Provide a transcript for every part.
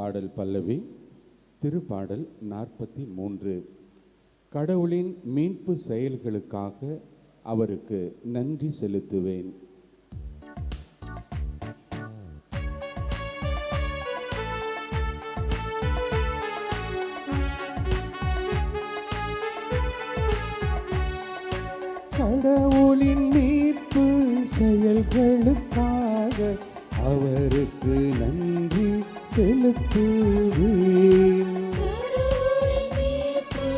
பாடல் பல்லவி திருப்பாடல் நாற்பத்தி மூன்று கடவுளின் மீட்பு செயல்களுக்காக அவருக்கு நன்றி செலுத்துவேன். கடவுளின் மீட்பு செயல்களுக்காக அவருக்கு செலுத்துவேன் கடவுளின் மீட்பு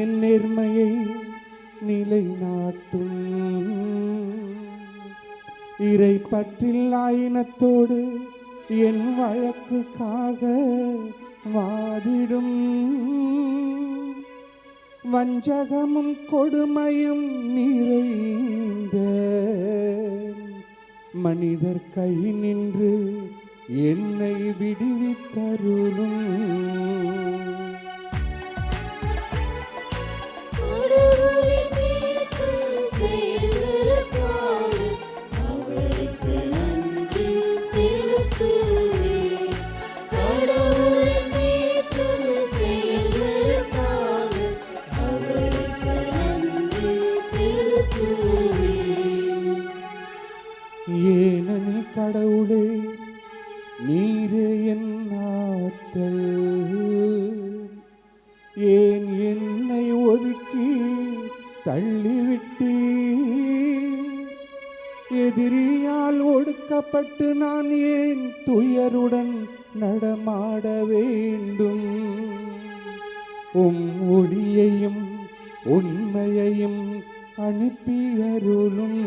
என் நேர்மையை நிலைநாட்டும் இறை பற்றில் ஆயினத்தோடு என் வழக்குக்காக வாதிடும். வஞ்சகமும் கொடுமையும் நிறைந்த மனிதர் கை நின்று என்னை விடுவித்தருளும். ஏனெனில் கடவுளே நீரே என் ஆற்றல். ஏன் என்னை ஒதுக்கி தள்ளிவிட்டீ? எதிரியால் ஒடுக்கப்பட்டு நான் ஏன் துயருடன் நடமாட வேண்டும்? உம் ஒளியையும் உண்மையையும் அனுப்பியருளும்.